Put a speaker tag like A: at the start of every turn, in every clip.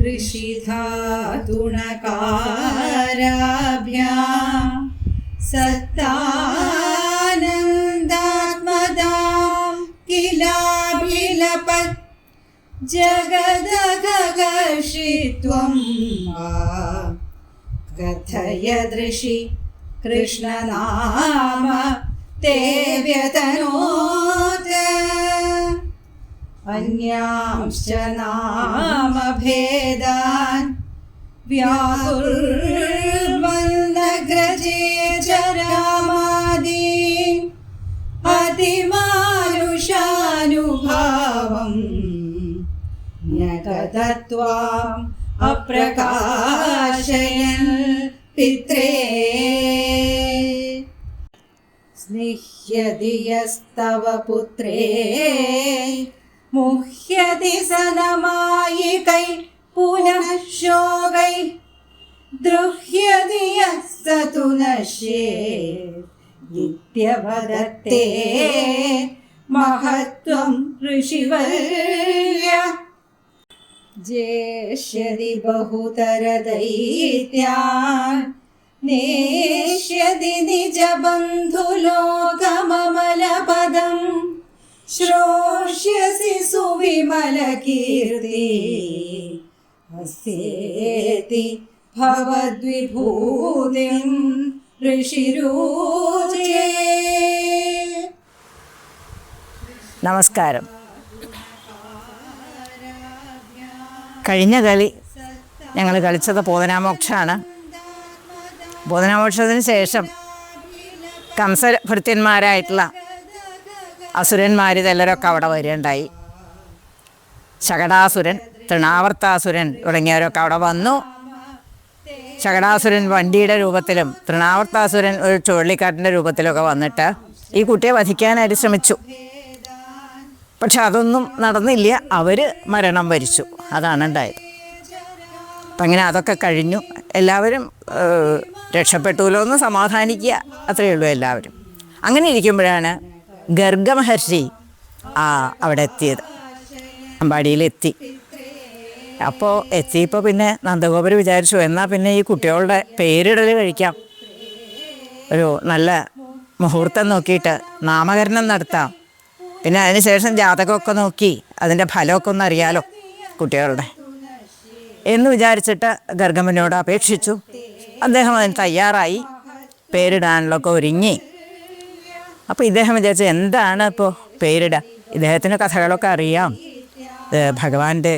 A: कृषिधातुणकाराभ्या सत्तानन्दात्मदां किलाभिलपत् जगदगर्षित्वं वा कथय दृशि कृष्णनाम ते व्यतनोत् अन्यांश्च नामभेदान् व्याकुर्वन्दग्रजे च रामादीन् अतिमानुषानुभावम् न्यगतत्वाम् अप्रकाशयन् पित्रे स्निह्यति यस्तव पुत्रे मुह्यति सनमायिकै पुनः शोकै द्रुह्यति यः स तु नश्ये इत्यवदत्ते महत्त्वं ऋषिवर्य जेष्यति बहुतरदैत्यान् नेष्यति निजबन्धुलोकममलपदम् ശ്രോഷ്യസി സുവിമല കീർത്തി ഹസ്യേതി ഭവദ്വിഭൂതിം ഋഷിരൂചേ.
B: നമസ്കാരം. കഴിഞ്ഞ കളി ഞങ്ങൾ കളിച്ചത് ബോധനാമോക്ഷമാണ് ബോധനാമോക്ഷത്തിന് ശേഷം കംസഭൃത്യന്മാരായിട്ടുള്ള അസുരന്മാർ ചിലരൊക്കെ അവിടെ വരികയുണ്ടായി. ശകടാസുരൻ തൃണാവർത്താസുരൻ തുടങ്ങിയവരൊക്കെ അവിടെ വന്നു. ശകടാസുരൻ വണ്ടിയുടെ രൂപത്തിലും തൃണാവർത്താസുരൻ ഒരു ചുഴലിക്കാറ്റിന്റെ രൂപത്തിലൊക്കെ വന്നിട്ട് ഈ കുട്ടിയെ വധിക്കാനായിട്ട് ശ്രമിച്ചു. പക്ഷെ അതൊന്നും നടന്നില്ല. അവർ മരണം വരിച്ചു. അതാണ് ഉണ്ടായത്. അപ്പം അങ്ങനെ അതൊക്കെ കഴിഞ്ഞു. എല്ലാവരും രക്ഷപ്പെട്ടുല്ലോ എന്ന് സമാധാനിക്കുക. അത്രയേ ഉള്ളൂ എല്ലാവരും. അങ്ങനെ ഇരിക്കുമ്പോഴാണ് ഗർഗമഹർഷി. ആ അവിടെ എത്തിയത്. അമ്പാടിയിലെത്തി. അപ്പോൾ എത്തിയപ്പോൾ പിന്നെ നന്ദഗോപുരം വിചാരിച്ചു എന്നാൽ പിന്നെ ഈ കുട്ടികളുടെ പേരിടൽ കഴിക്കാം. ഒരു നല്ല മുഹൂർത്തം നോക്കിയിട്ട് നാമകരണം നടത്താം. പിന്നെ അതിനുശേഷം ജാതകമൊക്കെ നോക്കി അതിന്റെ ഫലമൊക്കെ ഒന്ന് അറിയാലോ കുട്ടികളുടെ. എന്ന് വിചാരിച്ചിട്ട് ഗർഗമ്മനോട് അപേക്ഷിച്ചു. അദ്ദേഹം അതിന് തയ്യാറായി. പേരിടാനുള്ളൊക്കെ ഒരുങ്ങി. അപ്പോൾ ഇദ്ദേഹം വിചാരിച്ചു എന്താണ് ഇപ്പോൾ പേരിടുക ഇദ്ദേഹത്തിന് കഥകളൊക്കെ അറിയാം. ഭഗവാന്റെ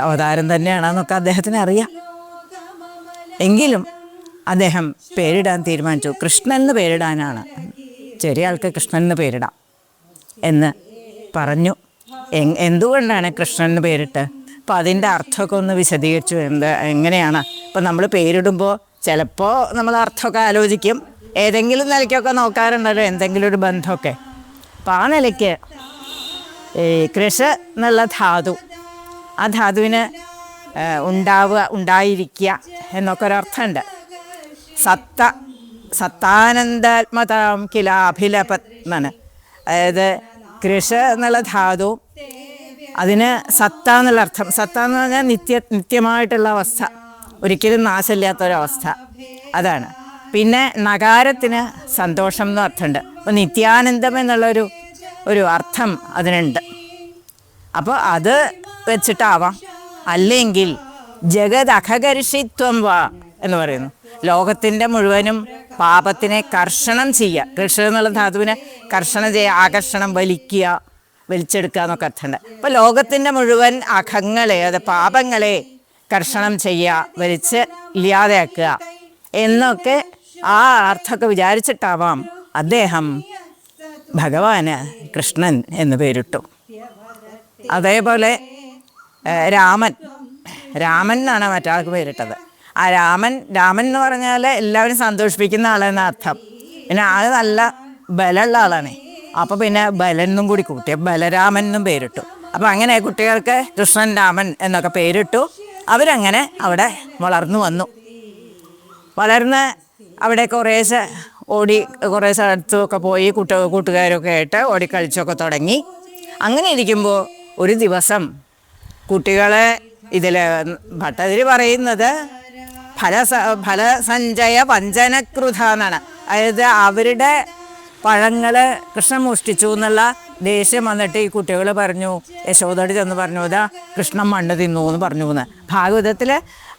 B: അവതാരം തന്നെയാണെന്നൊക്കെ അദ്ദേഹത്തിന് അറിയാം. എങ്കിലും അദ്ദേഹം പേരിടാൻ തീരുമാനിച്ചു. കൃഷ്ണൻ എന്ന് പേരിടാനാണ്. ചെറിയ ആൾക്ക് കൃഷ്ണൻ എന്ന് പേരിടാം എന്ന് പറഞ്ഞു. എന്തുകൊണ്ടാണ് കൃഷ്ണൻ എന്ന് പേരിട്ട്? അപ്പം അതിന്റെ അർത്ഥമൊക്കെ ഒന്ന് വിശദീകരിച്ചു എന്ത് എങ്ങനെയാണ്? ഇപ്പം നമ്മൾ പേരിടുമ്പോൾ ചിലപ്പോൾ നമ്മൾ അർത്ഥമൊക്കെ ആലോചിക്കും. ഏതെങ്കിലും നിലയ്ക്കൊക്കെ നോക്കാറുണ്ടല്ലോ എന്തെങ്കിലും ഒരു ബന്ധമൊക്കെ. അപ്പം ആ നിലയ്ക്ക് ഈ കൃഷ എന്നുള്ള ധാതു ആ ധാതുവിന് ഉണ്ടാവുക ഉണ്ടായിരിക്കുക എന്നൊക്കെ ഒരർത്ഥമുണ്ട് സത്ത സത്താനന്ദാത്മതാം കില അഭിലപത്മന്. അതായത് കൃഷ എന്നുള്ള ധാതു അതിന് സത്ത എന്നുള്ള അർത്ഥം. സത്ത എന്ന് പറഞ്ഞാൽ നിത്യ നിത്യമായിട്ടുള്ള അവസ്ഥ. ഒരിക്കലും നാശമില്ലാത്തൊരവസ്ഥ. അതാണ്. പിന്നെ നഗാരത്തിന് സന്തോഷം എന്ന് അർത്ഥമുണ്ട്. അപ്പോൾ നിത്യാനന്ദം എന്നുള്ളൊരു ഒരു അർത്ഥം അതിനുണ്ട്. അപ്പോൾ അത് വെച്ചിട്ടാവാം. അല്ലെങ്കിൽ ജഗത് അഖകർഷിത്വം വാ എന്ന് പറയുന്നു. ലോകത്തിന്റെ മുഴുവനും പാപത്തിനെ കർഷണം ചെയ്യുക. കൃഷി എന്നുള്ള ധാതുവിനെ കർഷണം ചെയ്യുക ആകർഷണം വലിക്കുക വലിച്ചെടുക്കുക എന്നൊക്കെ അർത്ഥമുണ്ട്. അപ്പോൾ ലോകത്തിന്റെ മുഴുവൻ അഖങ്ങളെ അത് പാപങ്ങളെ കർഷണം ചെയ്യുക വലിച്ച് ഇല്ലാതെയാക്കുക എന്നൊക്കെ ആ അർത്ഥമൊക്കെ വിചാരിച്ചിട്ടാവാം അദ്ദേഹം ഭഗവാന് കൃഷ്ണൻ എന്ന് പേരിട്ടു. അതേപോലെ രാമൻ. രാമൻ എന്നാണ് മറ്റാൾക്ക് പേരിട്ടത്. ആ രാമൻ രാമൻ എന്ന് പറഞ്ഞാൽ എല്ലാവരും സന്തോഷിപ്പിക്കുന്ന ആളെന്ന അർത്ഥം. പിന്നെ ആൾ നല്ല ബലമുള്ള ആളാണ്. അപ്പോൾ പിന്നെ ബലനും കൂടി കൂട്ടി ബലരാമൻ എന്നും പേരിട്ടു. അപ്പോൾ അങ്ങനെ കുട്ടികൾക്ക് കൃഷ്ണൻ രാമൻ എന്നൊക്കെ പേരിട്ടു. അവരങ്ങനെ അവിടെ വളർന്നു വന്നു. വളർന്ന് അവിടെ കുറേശ്ശെ ഓടി കുറേ സ്ഥലത്തുമൊക്കെ പോയി കൂട്ട കൂട്ടുകാരൊക്കെ ആയിട്ട് ഓടിക്കളിച്ചൊക്കെ തുടങ്ങി. അങ്ങനെ ഇരിക്കുമ്പോൾ ഒരു ദിവസം കുട്ടികളെ ഇതിൽ ഭട്ടതിരി പറയുന്നത് ഫല ഫലസഞ്ചയ വഞ്ചനക്രുത എന്നാണ് അതായത് അവരുടെ പഴങ്ങൾ കൃഷ്ണൻ മോഷ്ടിച്ചു എന്നുള്ള ദേഷ്യം വന്നിട്ട് ഈ കുട്ടികൾ പറഞ്ഞു യശോദോട് ചെന്ന് പറഞ്ഞു ഇതാ കൃഷ്ണൻ മണ്ണ് തിന്നു എന്ന് പറഞ്ഞു എന്ന്. ഭാഗവതത്തിൽ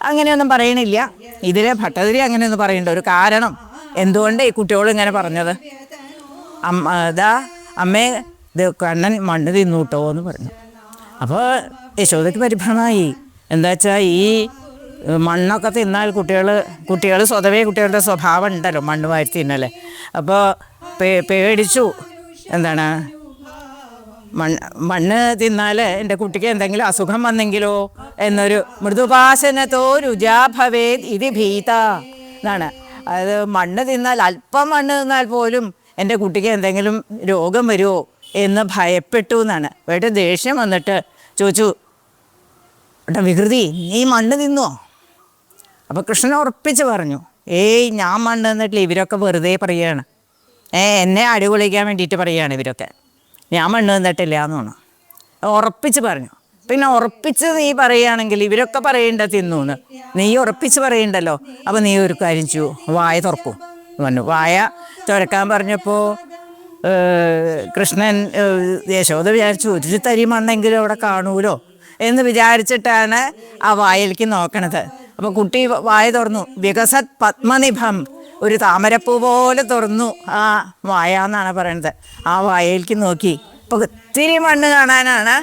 B: അങ്ങനെയൊന്നും പറയണില്ല. ഇതിലെ ഭട്ടതിരി അങ്ങനെയൊന്നും പറയണ്ട. ഒരു കാരണം എന്തുകൊണ്ട് ഈ കുട്ടികൾ ഇങ്ങനെ പറഞ്ഞത്? അമ്മ ഇതാ അമ്മേ ഇത് കണ്ണൻ മണ്ണ് തിന്നു കേട്ടോ എന്ന് പറഞ്ഞു. അപ്പോൾ യശോദയ്ക്ക് പരിഭ്രമമായി. എന്താ വെച്ചാൽ ഈ മണ്ണൊക്കെ തിന്നാൽ കുട്ടികൾ കുട്ടികൾ സ്വതവേ കുട്ടികളുടെ സ്വഭാവം ഉണ്ടല്ലോ മണ്ണ് വാരി തിന്നല്ലേ അപ്പോൾ പേടിച്ചു. എന്താണ്? മണ്ണ് മണ്ണ് തിന്നാൽ എന്റെ കുട്ടിക്ക് എന്തെങ്കിലും അസുഖം വന്നെങ്കിലോ എന്നൊരു മൃദുപാസനത്തോ രുചാ ഇതി ഭീത. എന്നാണ്. അത് മണ്ണ് തിന്നാൽ അല്പം മണ്ണ് തിന്നാൽ പോലും എന്റെ കുട്ടിക്ക് എന്തെങ്കിലും രോഗം വരുമോ എന്ന് ഭയപ്പെട്ടു എന്നാണ്. വേട്ട ദേഷ്യം വന്നിട്ട് ചോദിച്ചു ഏട്ടാ വികൃതി നീ മണ്ണ് തിന്നോ? അപ്പോൾ കൃഷ്ണൻ ഉറപ്പിച്ച് പറഞ്ഞു ഏയ് ഞാൻ മണ്ണ് തിന്നിട്ടില്ല ഇവരൊക്കെ വെറുതെ പറയുകയാണ് ഏ എന്നെ അടിപൊളിക്കാൻ വേണ്ടിയിട്ട് പറയുകയാണ് ഇവരൊക്കെ. ഞാൻ മണ്ണ് തന്നിട്ടില്ല എന്ന് ഉറപ്പിച്ച് പറഞ്ഞു. പിന്നെ ഉറപ്പിച്ച് നീ പറയുകയാണെങ്കിൽ ഇവരൊക്കെ പറയണ്ട തിന്നു എന്ന് നീ ഉറപ്പിച്ച് പറയണ്ടല്ലോ. അപ്പോൾ നീ ഒരു കാര്യം ചെയ്യൂ. വായ തുറക്കൂ. പറഞ്ഞു വായ തുറക്കാൻ പറഞ്ഞപ്പോൾ കൃഷ്ണൻ യശോദ വിചാരിച്ചു ഒരു തരി മണ്ണെങ്കിലും അവിടെ കാണൂലോ എന്ന് വിചാരിച്ചിട്ടാണ് ആ വായിലേക്ക് നോക്കണത്. അപ്പോൾ കുട്ടി വായ തുറന്നു. വികസത് പത്മനിഭം. ഒരു താമരപ്പൂ പോലെ തുറന്നു. ആ വായ എന്നാണ് പറയണത്. ആ വായയിലേക്ക് നോക്കി. അപ്പോൾ ഒത്തിരി മണ്ണ് കാണാനാണ്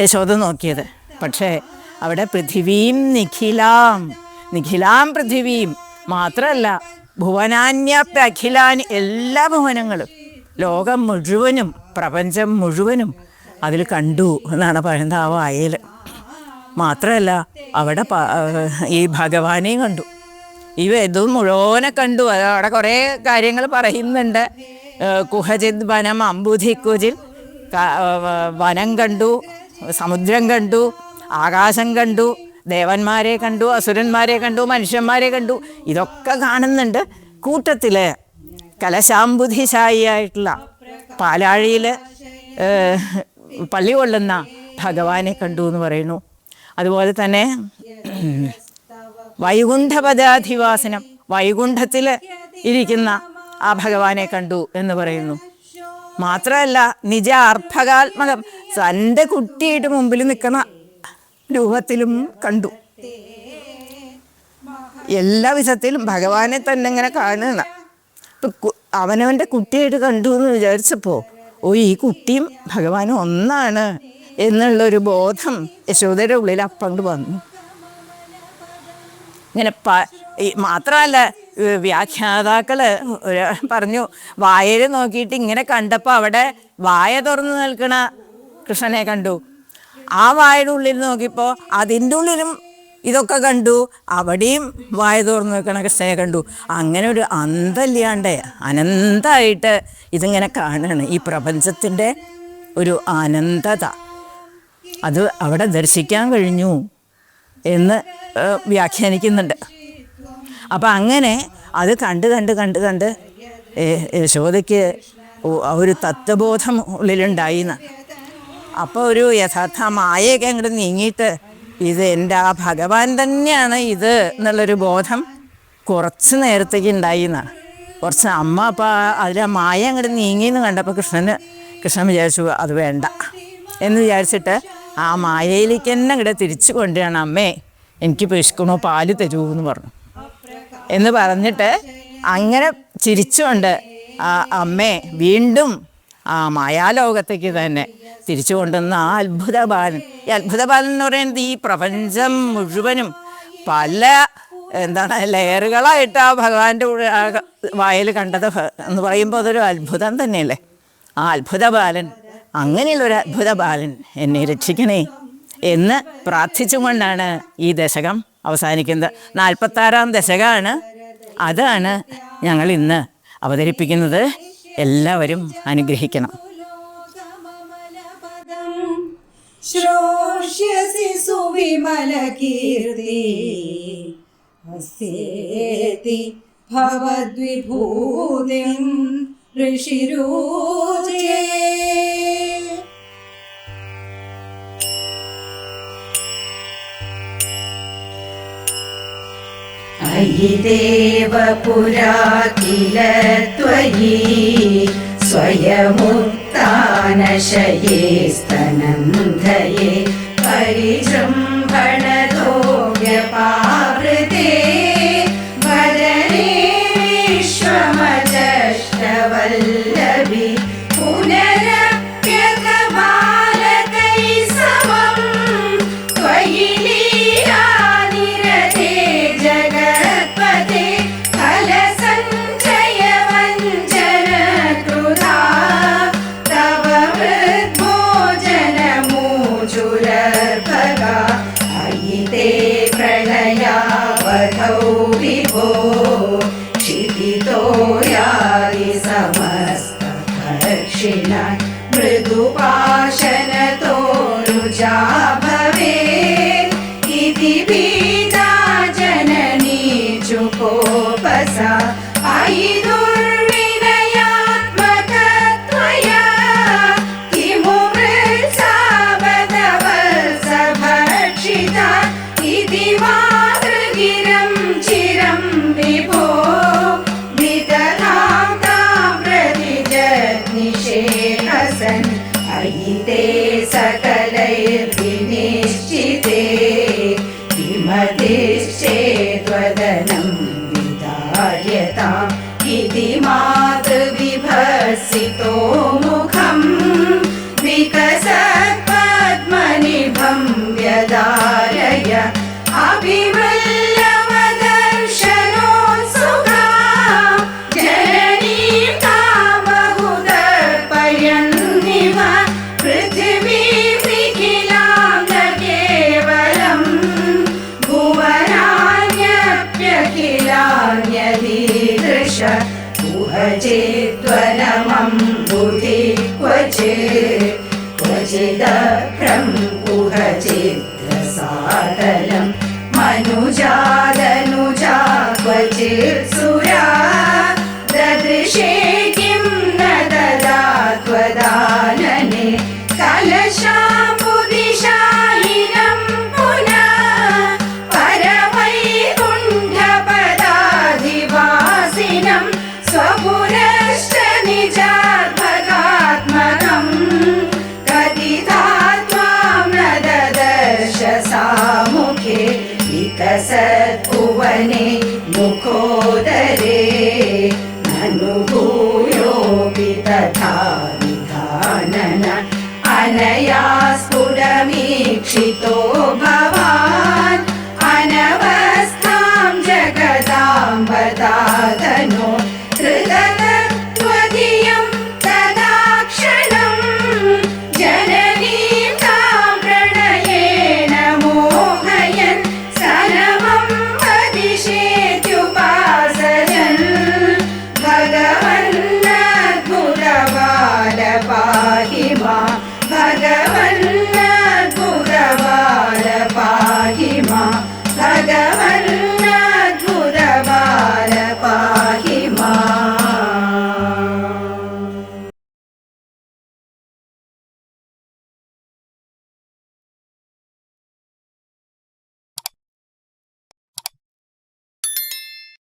B: യശോദ നോക്കിയത്. പക്ഷേ അവിടെ പൃഥിവീം നിഖിലാം. നിഖിലാം പൃഥിവീം. മാത്രമല്ല ഭുവനാന്യപ്യഖിലാൻ എല്ലാ ഭുവനങ്ങളും ലോകം മുഴുവനും പ്രപഞ്ചം മുഴുവനും അതിൽ കണ്ടു എന്നാണ് പറയുന്നത് ആ വായയിൽ. മാത്രമല്ല അവിടെ ഈ ഭഗവാനെയും കണ്ടു. ഈ ഇതും മുഴുവനെ കണ്ടു. അവിടെ കുറേ കാര്യങ്ങൾ പറയുന്നുണ്ട്. കുഹജിത് വനം അംബുധി കുജിൽ വനം കണ്ടു സമുദ്രം കണ്ടു ആകാശം കണ്ടു ദേവന്മാരെ കണ്ടു അസുരന്മാരെ കണ്ടു മനുഷ്യന്മാരെ കണ്ടു. ഇതൊക്കെ കാണുന്നുണ്ട്. കൂട്ടത്തിൽ കലശാംബുധിശായിയായിട്ടുള്ള പാലാഴിയിൽ പള്ളി കൊള്ളുന്ന ഭഗവാനെ കണ്ടു എന്ന് പറയുന്നു. അതുപോലെ തന്നെ വൈകുണ്ഠപദാധിവാസനം വൈകുണ്ഠത്തിൽ ഇരിക്കുന്ന ആ ഭഗവാനെ കണ്ടു എന്ന് പറയുന്നു. മാത്രമല്ല നിജ അർഭകാത്മകം തന്റെ കുട്ടിയായിട്ട് മുമ്പിൽ നിൽക്കുന്ന രൂപത്തിലും കണ്ടു. എല്ലാ വിധത്തിലും ഭഗവാനെ തന്നെ ഇങ്ങനെ കാണുന്ന ഇപ്പം അവനവന്റെ കുട്ടിയായിട്ട് കണ്ടു എന്ന് വിചാരിച്ചപ്പോൾ ഓ ഈ കുട്ടിയും ഭഗവാനും ഒന്നാണ് എന്നുള്ളൊരു ബോധം യശോദയുടെ ഉള്ളിൽ അപ്പങ്ങോട്ട് വന്നു. ഇങ്ങനെ പ മാത്രമല്ല വ്യാഖ്യാതാക്കൾ പറഞ്ഞു വായയിൽ നോക്കിയിട്ട് ഇങ്ങനെ കണ്ടപ്പോൾ അവിടെ വായ തുറന്നു നിൽക്കണ കൃഷ്ണനെ കണ്ടു. ആ വായയുടെ ഉള്ളിൽ നോക്കിയപ്പോൾ അതിന്റെ ഉള്ളിലും ഇതൊക്കെ കണ്ടു. അവിടെയും വായ തുറന്നു നിൽക്കണ കൃഷ്ണനെ കണ്ടു. അങ്ങനെ ഒരു അന്തല്ലാണ്ട് അനന്തമായിട്ട് ഇതിങ്ങനെ കാണുകയാണ് ഈ പ്രപഞ്ചത്തിന്റെ ഒരു അനന്തത. അത് അവിടെ ദർശിക്കാൻ കഴിഞ്ഞു. എന്ന് വ്യാഖ്യാനിക്കുന്നുണ്ട്. അപ്പം അങ്ങനെ അത് കണ്ട് കണ്ട് കണ്ട് കണ്ട് യശോദയ്ക്ക് ഒരു തത്വബോധം ഉള്ളിലുണ്ടായിന്ന്. അപ്പോൾ ഒരു യഥാർത്ഥ മായയൊക്കെ അങ്ങോട്ട് നീങ്ങിയിട്ട് ഇത് എന്റെ ആ ഭഗവാൻ തന്നെയാണ് ഇത് എന്നുള്ളൊരു ബോധം കുറച്ച് നേരത്തേക്ക് ഉണ്ടായിന്നാണ് കുറച്ച് അമ്മ അപ്പോൾ അതിലെ മായ അങ്ങോട്ട് നീങ്ങിയെന്ന് കണ്ടപ്പോൾ കൃഷ്ണന് കൃഷ്ണൻ വിചാരിച്ചു അത് വേണ്ട എന്ന് വിചാരിച്ചിട്ട് ആ മായയിലേക്ക് തന്നെ അങ്ങോട്ട് തിരിച്ചു കൊണ്ടുവരണം അമ്മേ. എനിക്ക് പേശിക്കണോ പാൽ തരൂ എന്ന് പറഞ്ഞു. എന്ന് പറഞ്ഞിട്ട് അങ്ങനെ ചിരിച്ചുകൊണ്ട് അമ്മേ വീണ്ടും ആ മായാലോകത്തേക്ക് തന്നെ തിരിച്ചു കൊണ്ടുവന്ന ആ അത്ഭുത ബാലൻ. ഈ അത്ഭുത ബാലൻ എന്ന് പറയുന്നത് ഈ പ്രപഞ്ചം മുഴുവനും പല എന്താണ് ലെയറുകളായിട്ട് ആ ഭഗവാന്റെ വായിൽ കണ്ടത് എന്ന് പറയുമ്പോൾ അതൊരു അത്ഭുതം തന്നെയല്ലേ? ആ അത്ഭുത ബാലൻ. അങ്ങനെയുള്ളൊരു അത്ഭുത ബാലൻ എന്നെ രക്ഷിക്കണേ എന്ന് പ്രാർത്ഥിച്ചുകൊണ്ടാണ് ഈ ദശകം അവസാനിക്കുന്നത്. നാൽപ്പത്താറാം ദശകമാണ് അതാണ് ഞങ്ങൾ ഇന്ന് അവതരിപ്പിക്കുന്നത്. എല്ലാവരും അനുഗ്രഹിക്കണം.
A: ശ്രോഷ്യസി സുവിമലകീർത്തി ഹസ്യേതി ഭവദ്വിഭൂതിം ഋഷിരൂചേ मयि देव पुरा किल त्वयि स्वयमुत्तानशये स्तनन्धये परिजृम्भणतो व्यपावृते वदने विश्वमजष्टवल्लभि Bhagavad Gita. विकसपद्मनिभं्यतारय अभिवल्लवदर्शनोऽ सुभाहु दर्पयन्निव पृथिवी विखिलां केवलम् भुवनाज्ञप्य किला कुहचित्वरमं बुधि क्वचित् क्वचिदभ्रं कुहचिद्रसादलं मनुजादनुजा क्वचित्